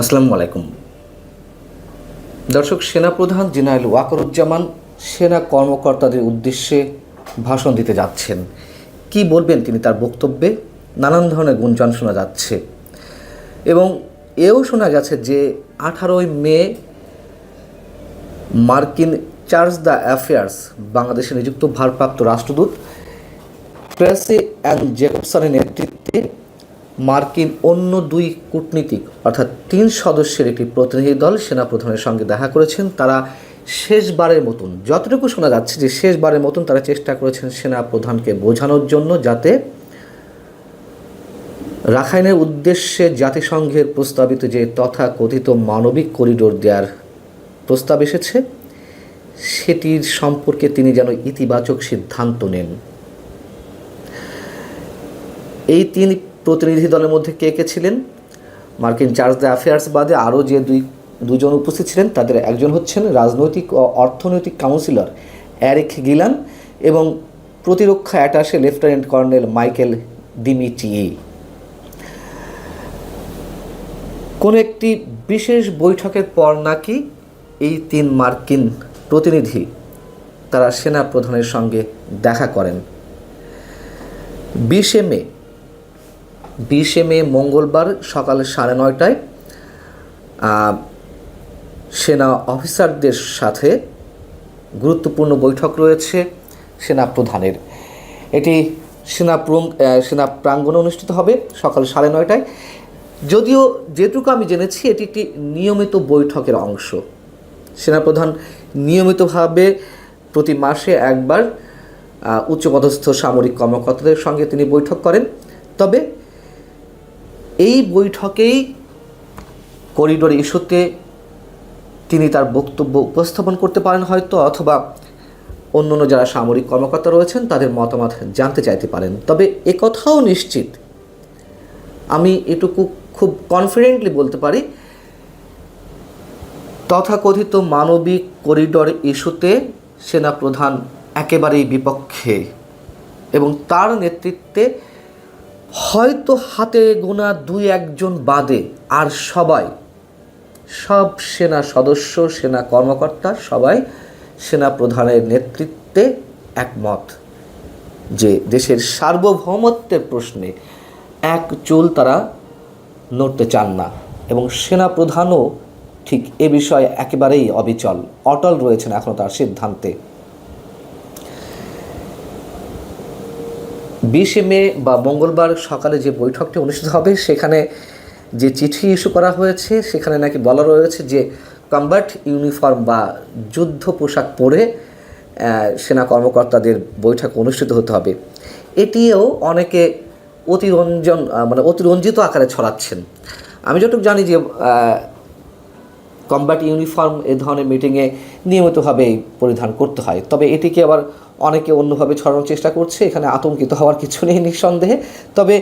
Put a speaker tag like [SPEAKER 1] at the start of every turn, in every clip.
[SPEAKER 1] আসসালামু আলাইকুম। দর্শক, সেনাপ্রধান জেনারেল ওয়াকরুজ্জামান সেনা কর্মকর্তাদের উদ্দেশ্যে ভাষণ দিতে যাচ্ছেন। কি বলবেন তিনি তার বক্তব্যে? নানান ধরনের গুঞ্জন শোনা যাচ্ছে। এবং এও শোনা গেছে যে, আঠারোই মে মার্কিন চার্জ দ্য অ্যাফেয়ার্স, বাংলাদেশে নিযুক্ত ভারপ্রাপ্ত রাষ্ট্রদূত ট্রেসি অ্যান্ড জেকবসনের নেতৃত্বে মার্কিন অন্য দুই কূটনীতিক, অর্থাৎ তিন সদস্যের একটি প্রতিনিধি দল সেনাপ্রধানের সঙ্গে দেখা করেছেন। তারা শেষবারের মতন, যতটুকু শোনা যাচ্ছে যে শেষবারের মতন তারা চেষ্টা করেছেন সেনাপ্রধানকে বোঝানোর জন্য যাতে রাখাইনের উদ্দেশ্যে জাতিসংঘের প্রস্তাবিত যে তথাকথিত মানবিক করিডোর দেওয়ার প্রস্তাব এসেছে, সেটির সম্পর্কে তিনি যেন ইতিবাচক সিদ্ধান্ত নেন। এই তিন প্রতিনিধি দলের মধ্যে কে কে ছিলেন? মার্কিন চার্জ দ্য অ্যাফেয়ার্স বাদে আরও যে দুই, দুজন উপস্থিত ছিলেন, তাদের একজন হচ্ছেন রাজনৈতিক ও অর্থনৈতিক কাউন্সিলর অ্যারিক গিলান এবং প্রতিরক্ষা অ্যাটাসে লেফটেন্যান্ট কর্নেল মাইকেল ডিমিটিয়ে কোনো একটি বিশেষ বৈঠকের পর নাকি এই তিন মার্কিন প্রতিনিধি তারা সেনা প্রধানের সঙ্গে দেখা করেন? বিশে মে বিশে মে মঙ্গলবার সকাল সাড়ে নয়টায় সেনা অফিসারদের সাথে গুরুত্বপূর্ণ বৈঠক রয়েছে সেনা প্রধানের। এটি সেনা সেনা প্রাঙ্গণে অনুষ্ঠিত হবে সকাল সাড়ে নয়টায়। যদিও যেটুকু আমি জেনেছি, এটি একটি নিয়মিত বৈঠকের অংশ। সেনাপ্রধান নিয়মিতভাবে প্রতি মাসে একবার উচ্চপদস্থ সামরিক কর্মকর্তাদের সঙ্গে তিনি বৈঠক করেন। তবে এই বৈঠকেই করিডোর ইস্যুতে তিনি তার বক্তব্য উপস্থাপন করতে পারেন হয়তো, অথবা অন্য অন্য যারা সামরিক কর্মকর্তা রয়েছেন, তাদের মতামত জানতে চাইতে পারেন। তবে একথাও নিশ্চিত। আমি এটুকু খুব কনফিডেন্টলি বলতে পারি, তথাকথিত মানবিক করিডর ইস্যুতে সেনাপ্রধান একেবারেই বিপক্ষে এবং তার নেতৃত্বে হয়তো হাতে গোনা দুই একজন বাদে আর সবাই, সব সেনা সদস্য, সেনা কর্মকর্তা, সবাই সেনা প্রধানের নেতৃত্বে একমত যে দেশের সার্বভৌমত্বের প্রশ্নে এক চুল তারা নড়তে চান না এবং সেনা প্রধানও ঠিক এ বিষয়ে একেবারেই অবিচল, অটল রয়েছেন এখনও তার সিদ্ধান্তে। বিশে মে বা মঙ্গলবার সকালে যে বৈঠকটি অনুষ্ঠিত হবে, সেখানে যে চিঠি ইস্যু করা হয়েছে, সেখানে নাকি বলা রয়েছে যে কম্বাট ইউনিফর্ম বা যুদ্ধ পোশাক পরে সেনা কর্মকর্তাদের বৈঠক অনুষ্ঠিত হতে হবে। এটিও অনেকে অতিরঞ্জন মানে অতিরঞ্জিত আকারে ছড়াচ্ছেন। আমি যতটুকু জানি যে কম্ব্যাট ইউনিফর্ম এ ধরনের মিটিংয়ে নিয়মিতভাবেই পরিধান করতে হয়। তবে এটিকে আবার অনেকে অন্যভাবে ছড়ানোর চেষ্টা করছে, এখানে আতঙ্কিত হওয়ার কিছু নেই নিঃসন্দেহে। তবে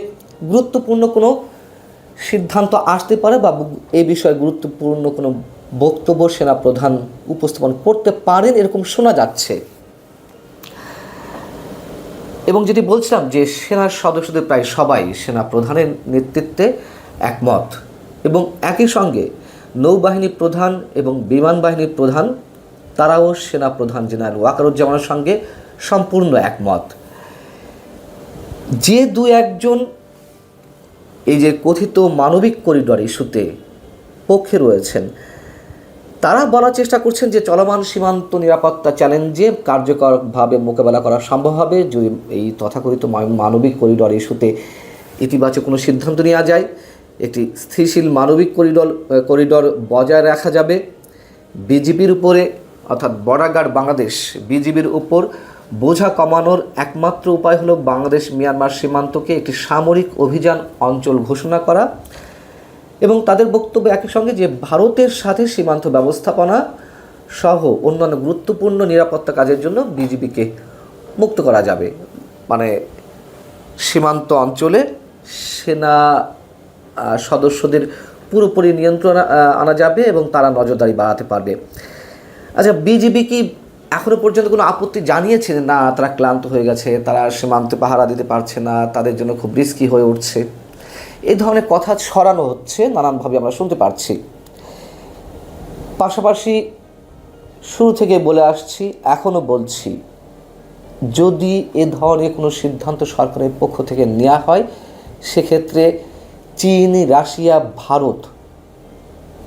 [SPEAKER 1] গুরুত্বপূর্ণ কোনো সিদ্ধান্ত আসতে পারে বা এই বিষয়ে গুরুত্বপূর্ণ কোনো বক্তব্য সেনা প্রধান উপস্থাপন করতে পারেন এরকম শোনা যাচ্ছে। এবং যেটি বলছিলাম যে সেনার সদস্যদের প্রায় সবাই সেনা প্রধানের নেতৃত্বে একমত। এবং একই সঙ্গে নৌবাহিনী প্রধান এবং বিমান বাহিনীর প্রধান, তারাও সেনা প্রধান জেনারেল ওয়াকারুজ্জামানের সঙ্গে সম্পূর্ণ একমত। যে দু একজন এই যে কথিত মানবিক করিডর ইস্যুতে পক্ষে রয়েছেন, তারা বলার চেষ্টা করছেন যে চলমান সীমান্ত নিরাপত্তা চ্যালেঞ্জে কার্যকরভাবে মোকাবেলা করা সম্ভব হবে যদি এই তথাকথিত মানবিক করিডর ইস্যুতে ইতিবাচক কোনো সিদ্ধান্ত নেওয়া যায়। একটি স্থিতিশীল মানবিক করিডর করিডর বজায় রাখা যাবে। বিজিবির উপরে, অর্থাৎ বর্ডার বাংলাদেশ, বিজিবির উপর বোঝা কমানোর একমাত্র উপায় হলো বাংলাদেশ মিয়ানমার সীমান্তকে একটি সামরিক অভিযান অঞ্চল ঘোষণা করা এবং তাদের বক্তব্য একই সঙ্গে যে ভারতের সাথে সীমান্ত ব্যবস্থাপনা সহ অন্যান্য গুরুত্বপূর্ণ নিরাপত্তা কাজের জন্য বিজিবিকে মুক্ত করা যাবে। মানে সীমান্ত অঞ্চলে সেনা সদস্যদের পুরোপুরি নিয়ন্ত্রণ আনা যাবে এবং তারা নজরদারি বাড়াতে পারবে। আচ্ছা বিজিবি কি এখনও পর্যন্ত কোনো আপত্তি জানিয়েছে না, তারা ক্লান্ত হয়ে গেছে, তারা সীমান্তে পাহারা দিতে পারছে না, তাদের জন্য খুব রিস্কি হয়ে উঠছে। এই ধরনের কথা ছড়ানো হচ্ছে, নানানভাবে আমরা শুনতে পারছি। পাশাপাশি শুরু থেকে বলে আসছি এখনও বলছি, যদি এ ধরনের কোনো সিদ্ধান্ত সরকারের পক্ষ থেকে নেওয়া হয়, সেক্ষেত্রে চীন, রাশিয়া, ভারত,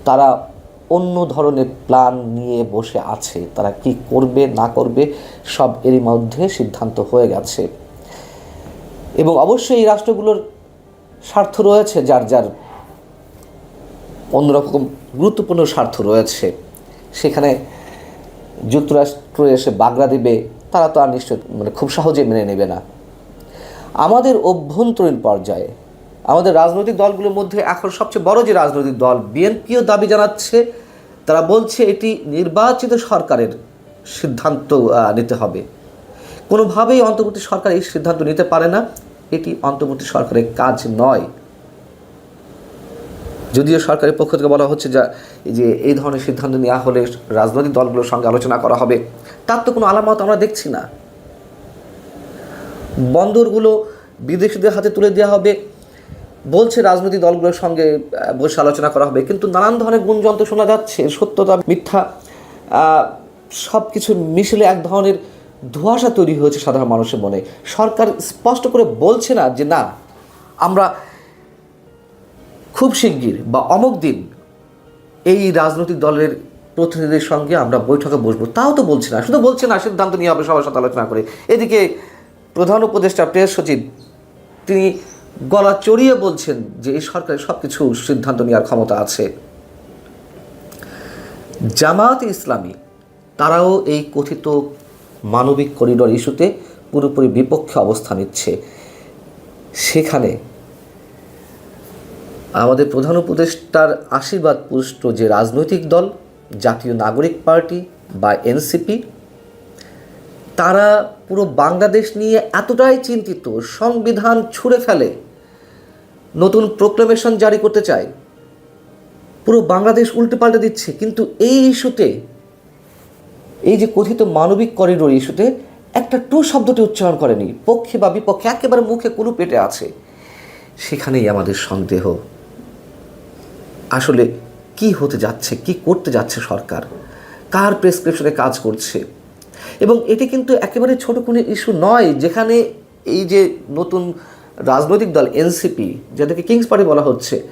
[SPEAKER 1] তারা অন্য ধরনের প্ল্যান নিয়ে বসে আছে। তারা কি করবে, না করবে, সব এরই মধ্যে সিদ্ধান্ত হয়ে গেছে। এবং অবশ্যই এই রাষ্ট্রগুলোর স্বার্থ রয়েছে, যার যার অন্যরকম গুরুত্বপূর্ণ স্বার্থ রয়েছে। সেখানে যুক্তরাষ্ট্র এসে বাগড়া দেবে, তারা তো আর নিশ্চয় মানে খুব সহজে মেনে নেবে না। আমাদের অভ্যন্তরীণ পর্যায়ে আমাদের রাজনৈতিক দলগুলোর মধ্যে এখন সবচেয়ে বড় যে রাজনৈতিক দল বিএনপিও দাবি জানাচ্ছে, তারা বলছে এটি নির্বাচিত সরকারের সিদ্ধান্ত নিতে হবে। কোনোভাবেই অন্তর্বর্তী সরকার এই সিদ্ধান্ত নিতে পারে না। এটি অন্তর্বর্তী সরকারের কাজ নয়। যদিও সরকারের পক্ষ থেকে বলা হচ্ছে যা, যে এই ধরনের সিদ্ধান্ত নেওয়া হলে রাজনৈতিক দলগুলোর সঙ্গে আলোচনা করা হবে, তার তো কোনো আলামত আমরা দেখছি না। বন্দরগুলো বিদেশিদের হাতে তুলে দেওয়া হবে। বলছে রাজনৈতিক দলগুলোর সঙ্গে বসে আলোচনা করা হবে। কিন্তু নানান ধরনের গুণযন্ত্র শোনা যাচ্ছে, সত্যতা, মিথ্যা সব কিছু মিশলে এক ধরনের ধোঁয়াশা তৈরি হয়েছে সাধারণ মানুষের মনে। সরকার স্পষ্ট করে বলছে না যে, না, আমরা খুব শিগগির বা অমুক দিন এই রাজনৈতিক দলের প্রতিনিধিদের সঙ্গে আমরা বৈঠকে বসবো। তাও তো বলছে না। শুধু বলছে না, সিদ্ধান্ত নিয়ে হবে সবার সাথে আলোচনা করে। এদিকে প্রধান উপদেষ্টা, প্রেস সচিব, তিনি গলা চড়িয়ে বলছেন যে এই সরকারের সব কিছু সিদ্ধান্ত নেওয়ার ক্ষমতা আছে। জামাত ইসলামী, তারাও এই কথিত মানবিক করিডোর ইস্যুতে পুরোপুরি বিপক্ষে অবস্থান নিচ্ছে। সেখানে আমাদের প্রধান উপদেষ্টার আশীর্বাদ পুষ্ট যে রাজনৈতিক দল, জাতীয় নাগরিক পার্টি বা এনসিপি, তারা পুরো বাংলাদেশ নিয়ে এতটাই চিন্তিত, সংবিধান ছুঁড়ে ফেলে। নতুন প্রোক্লেমেশন জারি করতে চায়। পুরো বাংলাদেশ উল্টে পাল্টে দিচ্ছে, কিন্তু এই ইস্যুতে, এই যে কথিত মানবিক করিডোর ইস্যুতে একটা টু শব্দটি উচ্চারণ করেনি। পক্ষে বা বিপক্ষে একেবারে মুখে কুলু পেটে আছে। সেখানেই আমাদের সন্দেহ। আসলে কি হতে যাচ্ছে, কি করতে যাচ্ছে সরকার? কার প্রেসক্রিপশনে কাজ করছে? এবং এটি কিন্তু একেবারে ছোটো কোনো ইস্যু নয়, যেখানে এই যে নতুন রাজনৈতিক দল এনসিপি, যাদেরকে কিংস পার্টি বলা হচ্ছে,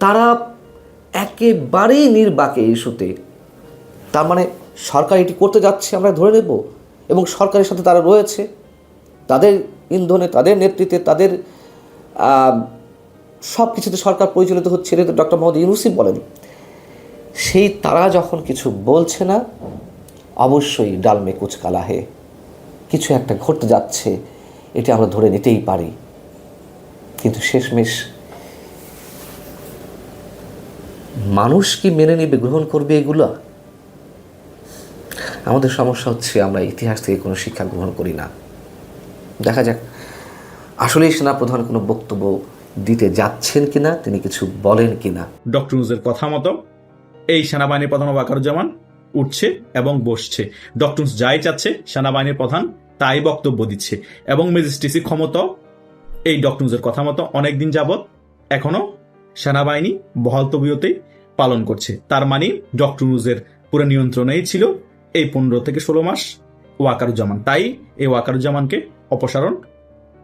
[SPEAKER 1] তারা একেবারেই নির্বাকে ইস্যুতে। তার মানে সরকার এটি করতে যাচ্ছে, আমরা ধরে নেব। এবং সরকারের সাথে তারা রয়েছে। তাদের ইন্ধনে, তাদের নেতৃত্বে, তাদের সব কিছুতে সরকার পরিচালিত হচ্ছে এটা ডক্টর মোহাম্মদ ইউনুসি বলেন। সেই তারা যখন কিছু বলছে না, অবশ্যই ডালমে কুচকালা হে কিছু একটা ঘটতে যাচ্ছে। এটা আমরা ধরে নিতেই পারি। কিন্তু শেষমেশ মানুষ কি মেনে নেবে, গ্রহণ করবে এগুলো? আমাদের সমস্যা হচ্ছে আমরা ইতিহাস থেকে কোনো শিক্ষা গ্রহণ করি না। দেখা যাক, আসলেই সেনাপ্রধান কোনো বক্তব্য দিতে যাচ্ছেন কিনা, তিনি কিছু বলেন কিনা?
[SPEAKER 2] ডক্টর নুজের কথা মতো, এই সেনাবাহিনীর প্রধান ওয়াকারুজ্জামান উঠছে এবং বসছে। ডক্টর যাই চাচ্ছে, সেনাবাহিনীর প্রধান তাই বক্তব্য দিচ্ছে এবং ম্যাজিস্ট্রেসি ক্ষমতাও এই ডক্টর নুজের কথা মতো অনেকদিন যাবৎ এখনও সেনাবাহিনী বহাল তবিয়তেই পালন করছে। তার মানে ডক্টর নুজের পুরো নিয়ন্ত্রণেই ছিল এই পনেরো থেকে ষোলো মাস ওয়াকারুজ্জামান। তাই এই ওয়াকারুজ্জামানকে অপসারণ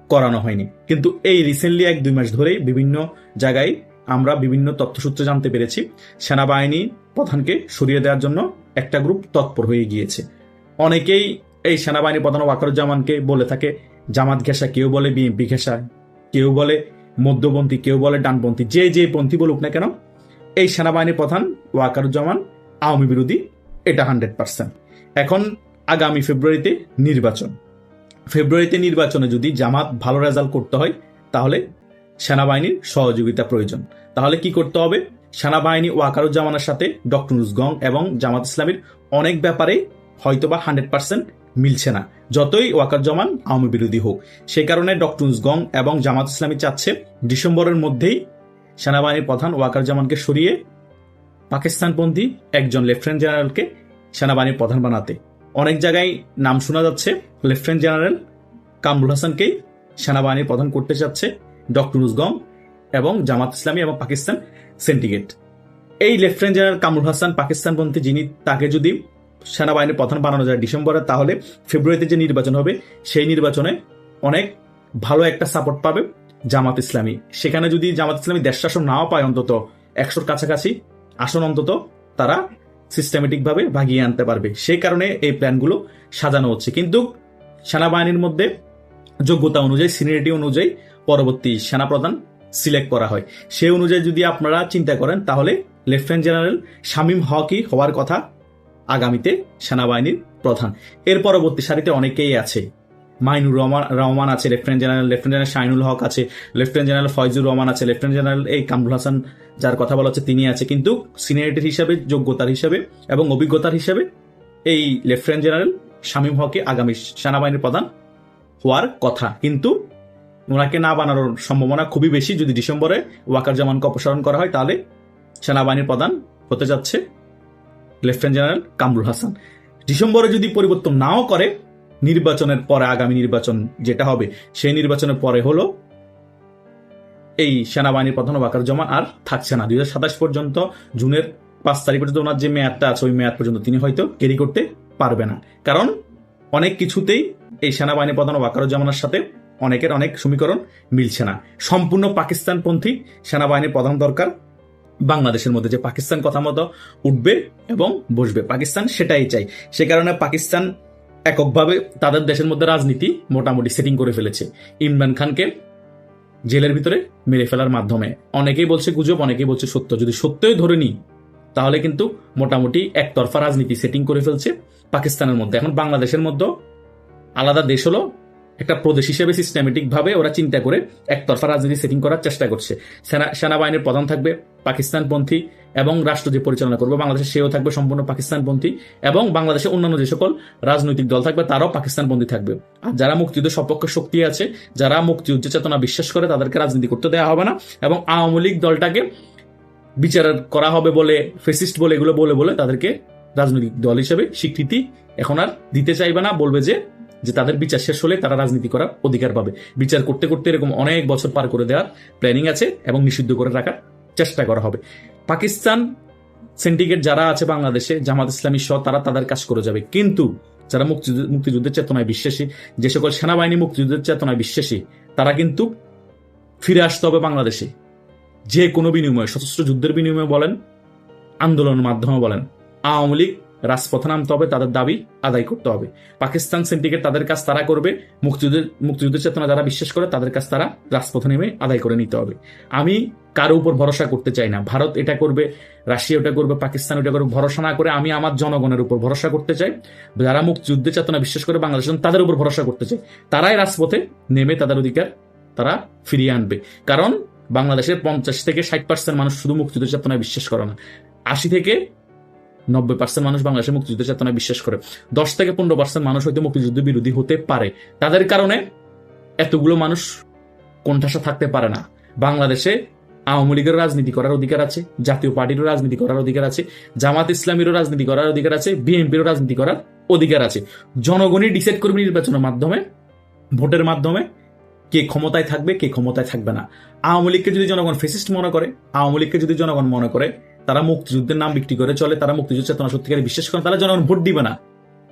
[SPEAKER 2] করানো হয়নি। কিন্তু এই রিসেন্টলি এক দুই মাস ধরেই বিভিন্ন জায়গায় আমরা বিভিন্ন তথ্যসূত্র জানতে পেরেছি, সেনাবাহিনী প্রধানকে সরিয়ে দেওয়ার জন্য একটা গ্রুপ তৎপর হয়ে গিয়েছে। অনেকেই এই সেনাবাহিনী প্রধান ওয়াকারুজ্জামানকে বলে থাকে জামাত ঘেঁষা কেউ বলে বিএনপি ঘেঁষা, কেউ বলে মধ্যপন্থী, কেউ বলে ডানপন্থী, যে যে পন্থী বলুক না কেন, এই সেনাবাহিনী প্রধান ওয়াকারুজ্জামান আওয়ামী বিরোধী, এটা হান্ড্রেড পার্সেন্ট। এখন আগামী ফেব্রুয়ারিতে নির্বাচন। ফেব্রুয়ারিতে নির্বাচনে যদি জামাত ভালো রেজাল্ট করতে হয়, তাহলে সেনাবাহিনীর সহযোগিতা প্রয়োজন। তাহলে কি করতে হবে? সেনাবাহিনী ওয়াকারুজ্জামানের সাথে ডক্টর নুসগং এবং জামাত ইসলামীর অনেক ব্যাপারে হয়তোবা হান্ড্রেড পার্সেন্ট মিলছে না। যতই ওয়াকারুজ্জামান আওয়ামী বিরোধী হোক। সেই কারণে ডক্টর নুসগং এবং জামাত ইসলামী চাচ্ছে ডিসেম্বরের মধ্যেই সেনাবাহিনীর প্রধান ওয়াকারুজ্জামানকে সরিয়ে পাকিস্তানপন্থী একজন লেফটেন্যান্ট জেনারেলকে সেনাবাহিনীর প্রধান বানাতে। অনেক জায়গায় নাম শোনা যাচ্ছে, লেফটেন্যান্ট জেনারেল কামরুল হাসানকেই সেনাবাহিনীর প্রধান করতে চাচ্ছে ডক্টর উজগম এবং জামাত ইসলামী এবং পাকিস্তান সিন্ডিকেট এই লেফটেন্যান্ট জেনারেল কামরুল হাসান পাকিস্তানপন্থী যিনি, তাকে যদি সেনাবাহিনীর প্রধান বানানো যায় ডিসেম্বরে, তাহলে ফেব্রুয়ারিতে যে নির্বাচন হবে, সেই নির্বাচনে অনেক ভালো একটা সাপোর্ট পাবে জামাত ইসলামী। সেখানে যদি জামাত ইসলামী দেশ শাসন নাও পায় অন্তত একশোর কাছাকাছি আসন অন্তত, তারা সিস্টেমেটিক ভাবে ভাগিয়ে আনতে পারবে। সেই কারণে এই প্ল্যানগুলো সাজানো হচ্ছে। কিন্তু সেনাবাহিনীর মধ্যে যোগ্যতা অনুযায়ী সিনিয়রিটি অনুযায়ী পরবর্তী সেনাপ্রধান সিলেক্ট করা হয়। সেই অনুযায়ী যদি আপনারা চিন্তা করেন, তাহলে লেফটেন্যান্ট জেনারেল শামীম হকই হওয়ার কথা আগামীতে সেনাবাহিনীর প্রধান। এর পরবর্তী সারিতে অনেকেই আছে। মাইনুর রহমান রহমান আছে, lieutenant general lieutenant general Shahinul Haque আছে, লেফটেন্যান্ট জেনারেল ফয়জুর রহমান আছে, লেফটেন্যান্ট জেনারেল এই কামরুল হাসান যার কথা বলা হচ্ছে তিনি আছে। কিন্তু সিনিয়রিটির হিসাবে, যোগ্যতার হিসাবে এবং অভিজ্ঞতার হিসাবে এই লেফটেন্যান্ট জেনারেল শামীম হকে আগামী সেনাবাহিনীর প্রধান হওয়ার কথা। কিন্তু ওনাকে না বানানোর সম্ভাবনা খুবই বেশি। যদি ডিসেম্বরে ওয়াকার জামানকে অপসারণ করা হয়, তাহলে সেনাবাহিনীর প্রধান হতে যাচ্ছে লেফটেন্যান্ট জেনারেল কামরুল হাসান। ডিসেম্বরে যদি পরিবর্তন নাও করে, নির্বাচনের পরে, আগামী নির্বাচন যেটা হবে, সেই নির্বাচনের পরে হলো এই সেনাবাহিনীর প্রধান ওয়াকার জমান আর থাকছে না। দু হাজার সাতাশ পর্যন্ত, জুনের পাঁচ তারিখ পর্যন্ত ওনার যে মেয়াদটা আছে, ওই মেয়াদ পর্যন্ত তিনি হয়তো ক্যারি করতে পারবে না। কারণ অনেক কিছুতেই এই সেনাবাহিনী প্রধান ওয়াকারুজ্জামানের সাথে অনেকের অনেক সমীকরণ মিলছে না। সম্পূর্ণ পাকিস্তানপন্থী সেনাবাহিনীর প্রধান দরকার বাংলাদেশের মধ্যে যে পাকিস্তান কথা মতো উঠবে এবং বসবে। পাকিস্তান সেটাই চাই। সে কারণে পাকিস্তান এককভাবে তাদের দেশের মধ্যে রাজনীতি মোটামুটি সেটিং করে ফেলেছে। ইমরান খানকে জেলের ভিতরে মেরে ফেলার মাধ্যমে। অনেকেই বলছে গুজব, অনেকেই বলছে সত্য। যদি সত্যই ধরে নিই, তাহলে কিন্তু মোটামুটি একতরফা রাজনীতি সেটিং করে ফেলছে পাকিস্তানের মধ্যে। এখন বাংলাদেশের মধ্যে আলাদা দেশ হলো, একটা প্রদেশ হিসেবে সিস্টেমেটিক ভাবে ওরা চিন্তা করে একতরফা রাজনীতি সেটিং করার চেষ্টা করছে। সেনা- সেনাবাহিনীর প্রধান থাকবে পাকিস্তানপন্থী এবং রাষ্ট্র যে পরিচালনা করবে। বাংলাদেশে সেও থাকবে, সম্পূর্ণ পাকিস্তানপন্থী এবং বাংলাদেশের অন্যান্য যে সকল রাজনৈতিক দল থাকবে, তারাও পাকিস্তানপন্থী থাকবে। আর যারা মুক্তিযুদ্ধের সপক্ষে শক্তি আছে, যারা মুক্তিযুদ্ধের চেতনা বিশ্বাস করে, তাদেরকে রাজনীতি করতে দেওয়া হবে না এবং আওয়ামী লীগ দলটাকে বিচার করা হবে বলে ফেসিস্ট বলে, এগুলো বলে বলে তাদেরকে রাজনৈতিক দল হিসেবে স্বীকৃতি এখন আর দিতে চাইবে না। বলবে যে যে তাদের বিচার শেষ হলে তারা রাজনীতি করার অধিকার পাবে। বিচার করতে করতে এরকম অনেক বছর পার করে দেওয়ার প্ল্যানিং আছে এবং নিষিদ্ধ করে রাখার চেষ্টা করা হবে। পাকিস্তান সিন্ডিকেট যারা আছে বাংলাদেশে, জামাত ইসলামী সহ, তারা তাদের কাজ করে যাবে। কিন্তু যারা মুক্তিযুদ্ধ মুক্তিযুদ্ধের চেতনায় বিশ্বাসী, যে সকল সেনাবাহিনী মুক্তিযুদ্ধের চেতনায় বিশ্বাসী, তারা কিন্তু ফিরে আসতে হবে বাংলাদেশে। যে কোনো বিনিময়ে, সশস্ত্র যুদ্ধের বিনিময়ে বলেন, আন্দোলনের মাধ্যমে বলেন, আওয়ামী লীগ রাজপথে নামতে হবে, তাদের দাবি আদায় করতে হবে। পাকিস্তান সিন্ডিকেট তাদের কাজ তারা করবে, মুক্তিযুদ্ধের মুক্তিযুদ্ধের চেতনা যারা বিশ্বাস করে, তাদের কাজ তারা রাজপথে নেমে আদায় করে নিতে হবে। আমি কারও উপর ভরসা করতে চাই না। ভারত এটা করবে, রাশিয়া ওটা করবে, পাকিস্তান ওটা করবে, ভরসা না করে আমি আমার জনগণের উপর ভরসা করতে চাই। যারা মুক্তিযুদ্ধের চেতনা বিশ্বাস করে বাংলাদেশ তাদের উপর ভরসা করতে চাই, তারাই রাজপথে নেমে তাদের অধিকার তারা ফিরিয়ে আনবে। কারণ বাংলাদেশের পঞ্চাশ থেকে ষাট পার্সেন্ট মানুষ শুধু মুক্তিযুদ্ধের চেতনায় বিশ্বাস করে না। আশি থেকে নব্বই পার্সেন্ট মানুষ বাংলাদেশের মুক্তিযুদ্ধের চেতনায় বিশ্বাস করে। দশ থেকে পনেরো পার্সেন্ট মানুষ হয়তো মুক্তিযুদ্ধ বিরোধী হতে পারে। তাদের কারণে এতগুলো মানুষ কোণঠাসা থাকতে পারে না। বাংলাদেশে আওয়ামী লীগের রাজনীতি করার অধিকার আছে, জাতীয় পার্টিরও রাজনীতি করার অধিকার আছে, জামাত ইসলামীরও রাজনীতি করার অধিকার আছে, বিএনপিরও রাজনীতি করার অধিকার আছে। জনগণই ডিসাইড করবে নির্বাচনের মাধ্যমে, ভোটের মাধ্যমে কে ক্ষমতায় থাকবে, কে ক্ষমতায় থাকবে না। আওয়ামী লীগকে যদি জনগণ ফেসিস্ট মনে করে, আওয়ামী লীগকে যদি জনগণ মনে করে তারা মুক্তিযুদ্ধের নাম বিক্রি করে, চলে তারা মুক্তিযুদ্ধ চেতনা সত্যিকারে বিশ্বাস করে তারা জনগণ ভোট দিবে না।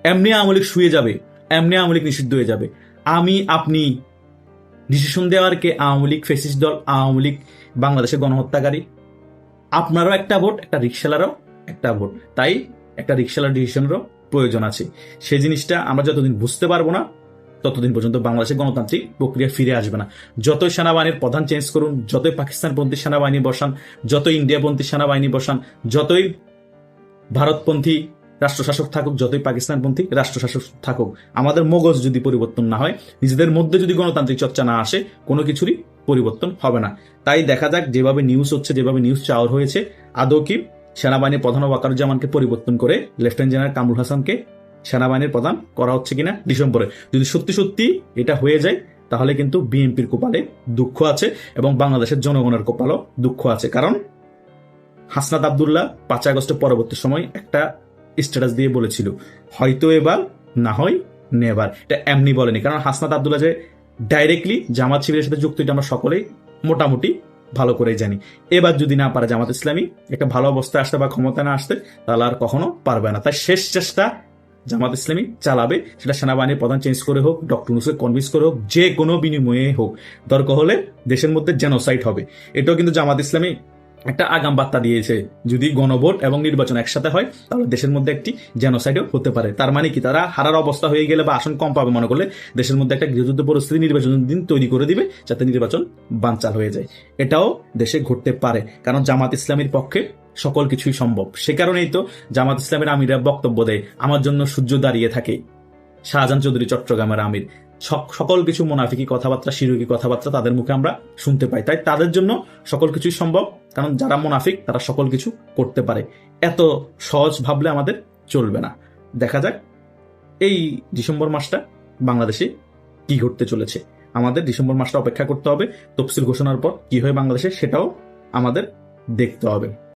[SPEAKER 2] এমনি আমলিক শুয়ে যাবে, এমনি আমলিক নিষিদ্ধ হয়ে যাবে। আমি, আপনি ডিসিশন দেওয়ার কে আওয়ামী লীগ ফেসিস দল, আওয়ামী লীগ বাংলাদেশের গণহত্যাকারী, আপনারও একটা ভোট, একটা রিক্সালারও একটা ভোট। তাই একটা রিক্সালার ডিসিশনেরও প্রয়োজন আছে। সেই জিনিসটা আমরা যতদিন বুঝতে পারব না ততদিন পর্যন্ত বাংলাদেশের গণতান্ত্রিক প্রক্রিয়া ফিরে আসবে না। যতই সেনাবাহিনীর প্রধান চেঞ্জ করুন, যতই পাকিস্তানপন্থী সেনাবাহিনী বসান, যতই ইন্ডিয়াপন্থী সেনাবাহিনী বসান, যতই ভারতপন্থী রাষ্ট্রশাসক থাকুক, যতই পাকিস্তানপন্থী রাষ্ট্রশাসক থাকুক, আমাদের মগজ যদি পরিবর্তন না হয়, নিজেদের মধ্যে যদি গণতান্ত্রিক চর্চা না আসে, কোনো কিছুরই পরিবর্তন হবে না। তাই দেখা যাক, যেভাবে নিউজ হচ্ছে, যেভাবে নিউজ চাওয়ার হয়েছে, আদৌ কি সেনাবাহিনীর প্রধান ওয়াকারুজ্জামানকে পরিবর্তন করে লেফটেন্যান্ট জেনারেল কামরুল হাসানকে সেনাবাহিনীর প্রধান করা হচ্ছে কিনা ডিসেম্বরে। যদি সত্যি সত্যি এটা হয়ে যায়, তাহলে কিন্তু বিএনপির কপালে দুঃখ আছে এবং বাংলাদেশের জনগণের কপালও দুঃখ আছে। কারণ হাসনাত আবদুল্লাহ পাঁচ আগস্ট পরবর্তী সময় একটা স্ট্যাটাস দিয়ে বলেছিল, হয়তো এবার, না হয় নেবার। এটা এমনি বলেনি। কারণ হাসনাত আবদুল্লাহ যে ডাইরেক্টলি জামাত শিবিরের সাথে যুক্ত, এটা আমরা সকলেই মোটামুটি ভালো করেই জানি। এবার যদি না পারে জামাত ইসলামী, একটা ভালো অবস্থায় আসতে বা ক্ষমতা না আসতে, তাহলে আর কখনো পারবে না। তাই শেষ চেষ্টা জামাত ইসলামী চালাবে, সেটা সেনাবাহিনীর প্রধান চেঞ্জ করে হোক ডক্টর নুসকে কনভিন্স করে হোক, যে কোনো বিনিময়ে হোক। দরকার হলে দেশের মধ্যে জেনোসাইট হবে। এটাও কিন্তু জামাত ইসলামী একটা আগাম বার্তা দিয়েছে, যদি গণভোট এবং নির্বাচন একসাথে হয়, তাহলে দেশের মধ্যে একটি জেনোসাইডও হতে পারে। তার মানে কি? তারা হারার অবস্থা হয়ে গেলে বা আসন কম পাবে মনে করলে দেশের মধ্যে একটা গৃহযুদ্ধ পরিস্থিতি নির্বাচনের দিন তৈরি করে দিবে, যাতে নির্বাচন বানচাল হয়ে যায়। এটাও দেশে ঘটতে পারে। কারণ জামাত ইসলামের পক্ষে সকল কিছুই সম্ভব। সে কারণেই তো জামাত ইসলামের আমিরা বক্তব্য দেয়, আমার জন্য সূর্য দাঁড়িয়ে থাকে। শাহজাহান চৌধুরী, চট্টগ্রামের আমির। সকল কিছু মোনাফিকি কথাবার্তা, শিরুকি কথাবার্তা তাদের মুখে আমরা শুনতে পাই। তাই তাদের জন্য সকল কিছুই সম্ভব, কারণ যারা মোনাফিক তারা সকল কিছু করতে পারে। এত সহজ ভাবলে আমাদের চলবে না। দেখা যাক এই ডিসেম্বর মাসটা বাংলাদেশে কি ঘটতে চলেছে। আমাদের ডিসেম্বর মাসটা অপেক্ষা করতে হবে। তফসিল ঘোষণার পর কি হয় বাংলাদেশে সেটাও আমাদের দেখতে হবে।